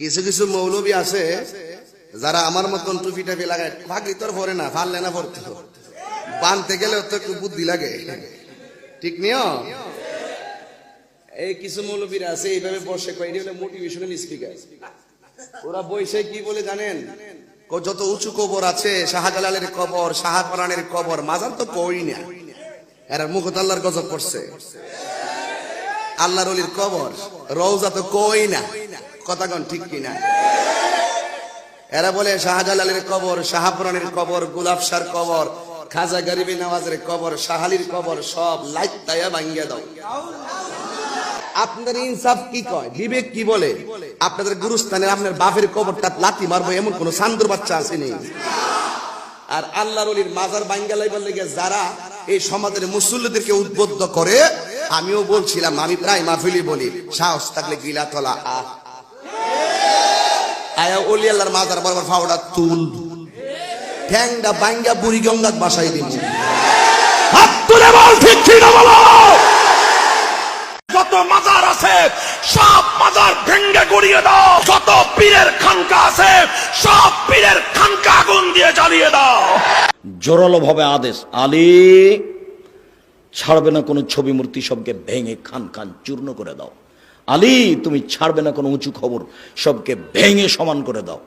কিছু কিছু মৌলবী আছে যারা আমার মতন টুপি টাপি লাগায় ভাগলি তোর ভরে না ফাললে না ভরতে বানতে গেলে তো একটু বুদ্ধি লাগে। ঠিক নিও এই কিছু মৌলবীরা আছে, এইভাবে বসে কয়, এটা হলো মোটিভেশনাল স্পিকার ওরা বইসে কি বলে জানেন? যত উঁচু কবর আছে, শাহজালালের কবর শাহপরানের কবর, মাজার তো কই না? এরা মুখত আল্লাহর গজব করছে। আল্লাহর অলির কবর। রওজা তো কই না? কথাগণ ঠিক কিনা? এরা বলে শাহজালালের কবর শাহপুরানের কবর গুলাব শাহর কবর, খাজা গরিবী নওয়াজের কবর, শাহালির কবর, সব লাইট তাইয়া ভাঙ্গিয়া দাও। আপনাদের ইনসাফ কি কয়? বিবেক কি বলে? আপনাদের গুরুস্থানে আপনার বাপের কবরটা লাতি মারবো, এমন কোন সান্দুর বাচ্চা আসেনি আর আল্লাহর অলির মাজার বাঙ্গালাইবার লেগে যারা এই সমাজের মুসল্লিদেরকে উদ্বুদ্ধ করে আমিও বলছিলাম, আমি প্রায় মাহফিলি বলি, সাহস থাকলে গিলা তলা আহ আয়া অলি আল্লাহর মাজার বরাবর ফাওড়া তুল বুড়ি গঙ্গাত হাত তুলে বল, ঠিক বলো? মাজার আছে, সব মাজার ভেঙ্গে গড়িয়ে দাও। পীরের খানকা আছে, সব পীরের খানকা দিয়ে জ্বালিয়ে দাও। ভাবে আদেশ। আলী ছাড়বে না কোনো ছবি মূর্তি সবকে ভেঙে খান খান চূর্ণ করে দাও। আলী, তুমি ছাড়বে না কোনো উঁচু খবর সবকে ভেঙে সমান করে দাও।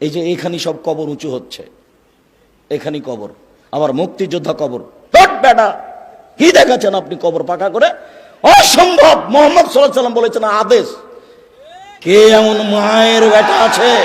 এই যে এখানে সব কবর উঁচু হচ্ছে এখানে কবর। আমার মুক্তিযোদ্ধা কবর। বেটা! কি দেখাচ্ছেন আপনি কবর পাকা করে? অসম্ভব! মোহাম্মদ সাল্লাম বলেছেন আদেশ। কে এমন মায়ের বেটা আছে?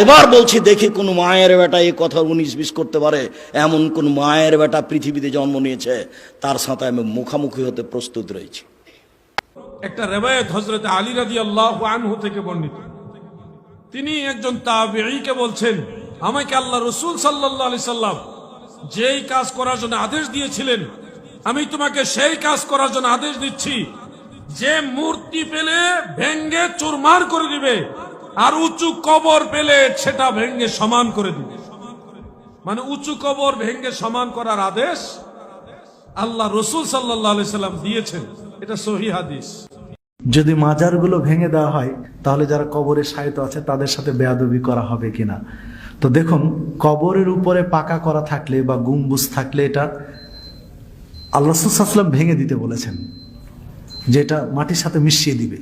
এবার বলছি, দেখি কোন মায়ের বেটা এই কথা উনিশ বিশ করতে পারে। এমন কোন মায়ের বেটা পৃথিবীতে জন্ম নিয়েছে, তার সাথে আমি মুখামুখি হতে প্রস্তুত রয়েছি। একটা রেবায়ত হজরত আলী রাজি আল্লাহ আনহু থেকে বর্ণিত। তিনি একজন তাবেঈকে বলছেন, আমাকে আল্লাহ রসুল সাল্লাহ আলি সাল্লাম যেই কাজ করার জন্য আদেশ দিয়েছিলেন, আমি তোমাকে সেই কাজ করার জন্য আদেশ দিচ্ছি। যে মূর্তি পেলে ভেঙ্গে চুরমার করে দিবে আর উঁচু কবর পেলে সেটা ভেঙ্গে সমান করে দিবে। মানে উঁচু কবর ভেঙ্গে সমান করার আদেশ আল্লাহ রসুল সাল্লাম দিয়েছেন। এটা সহি হাদিস। যদি মাজারগুলো ভেঙে দেওয়া হয়, তাহলে যারা কবরে সাহিত আছে, তাদের সাথে বেয়াদবি করা হবে কিনা? তো দেখুন, কবরের উপরে পাকা করা থাকলে বা গুম্বুজ থাকলে এটা আল্লাহ সাল্লাম ভেঙে দিতে বলেছেন, যেটা মাটির সাথে মিশিয়ে দিবে।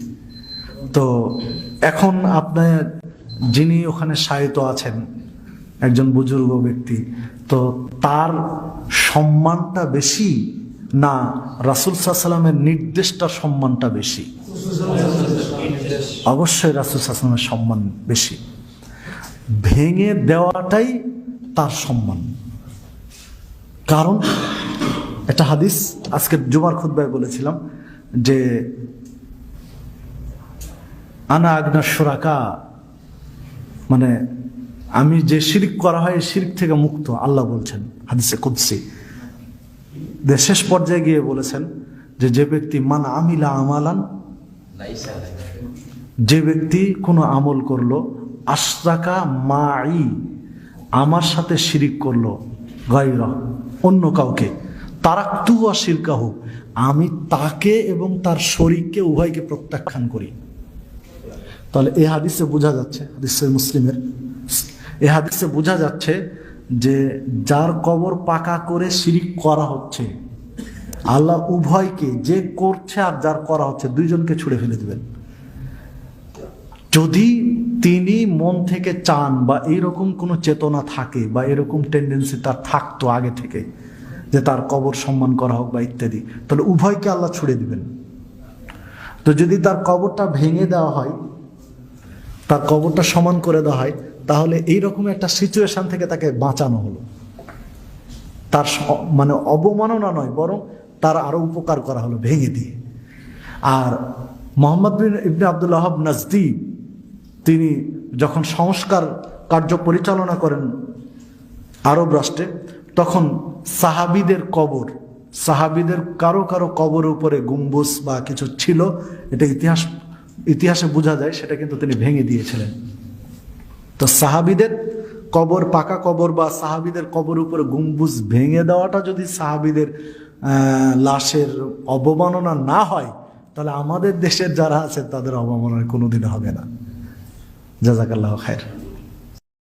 তো এখন আপনার যিনি ওখানে সাহিত্য আছেন, একজন বুজুর্গ ব্যক্তি, তো তার সম্মানটা বেশি না রাসুল সাল্লামের নির্দেশটা সম্মানটা বেশি? অবশ্যই রাসুল সাল্লামের সম্মান বেশি। ভেঙে দেওয়াটাই তার সম্মান। কারণ, একটা হাদিস আজকে জুমার খুদ্ায় বলেছিলাম যে আনা আগনা সুরাকা মানে আমি যে শিরিক করা হয় শিরিক থেকে মুক্ত, আল্লাহ বলছেন, হাদিসে কুদ্সি। শেষ পর্যায়ে গিয়ে বলেছেন যে যে ব্যক্তি মান আমিলা আমালান, যে ব্যক্তি কোনো আমল করল, আশরাকা মাই আমার সাথে শিরিক করল গাইরা অন্য কাউকে তারা তু শিরকাহ আমি তাকে এবং তার শরীরকে, উভয়কে প্রত্যাখ্যান করি। তাহলে এই হাদিসে বোঝা যাচ্ছে, হাদিসে মুসলিমের। এ হাদিসে বোঝা যাচ্ছে যে যার কবর পাকা করে শিরিক করা হচ্ছে, আল্লাহ উভয়কে যে করছে আর যার করা হচ্ছে দুইজনকে ছুড়ে ফেলে দেবেন। যদি তিনি মন থেকে চান বা এইরকম কোনো চেতনা থাকে বা এরকম টেন্ডেন্সি তার থাকতো আগে থেকে, যে তার কবর সম্মান করা হোক বা ইত্যাদি, তাহলে উভয়কে আল্লাহ ছুড়ে দিবেন। তো যদি তার কবরটা ভেঙে দেওয়া হয় তার কবরটা সমান করে দেওয়া হয়, তাহলে এইরকম একটা সিচুয়েশন থেকে তাকে বাঁচানো হলো। তার মানে অবমাননা নয়, বরং তার আরও উপকার করা হলো ভেঙে দিয়ে। আর মোহাম্মদ বিন ইবনে আব্দুল্লাহ নাজদি, তিনি যখন সংস্কার কার্য পরিচালনা করেন আরব রাষ্ট্রে, তখন সাহাবিদের কবর, সাহাবিদের কারও কারও কবরের উপরে গুম্বুজ বা কিছু ছিল, এটা ইতিহাস ইতিহাসে বোঝা যায়, সেটা কিন্তু তিনি ভেঙে দিয়েছিলেন। তো সাহাবিদের কবর, পাকা কবর বা সাহাবিদের কবর উপরে গুম্বুজ ভেঙে দেওয়াটা যদি সাহাবিদের লাশের অবমাননা না হয়, তাহলে আমাদের দেশের যারা আছে তাদের অবমাননা কোনোদিন হবে না। জাজাকাল্লাহ খায়ের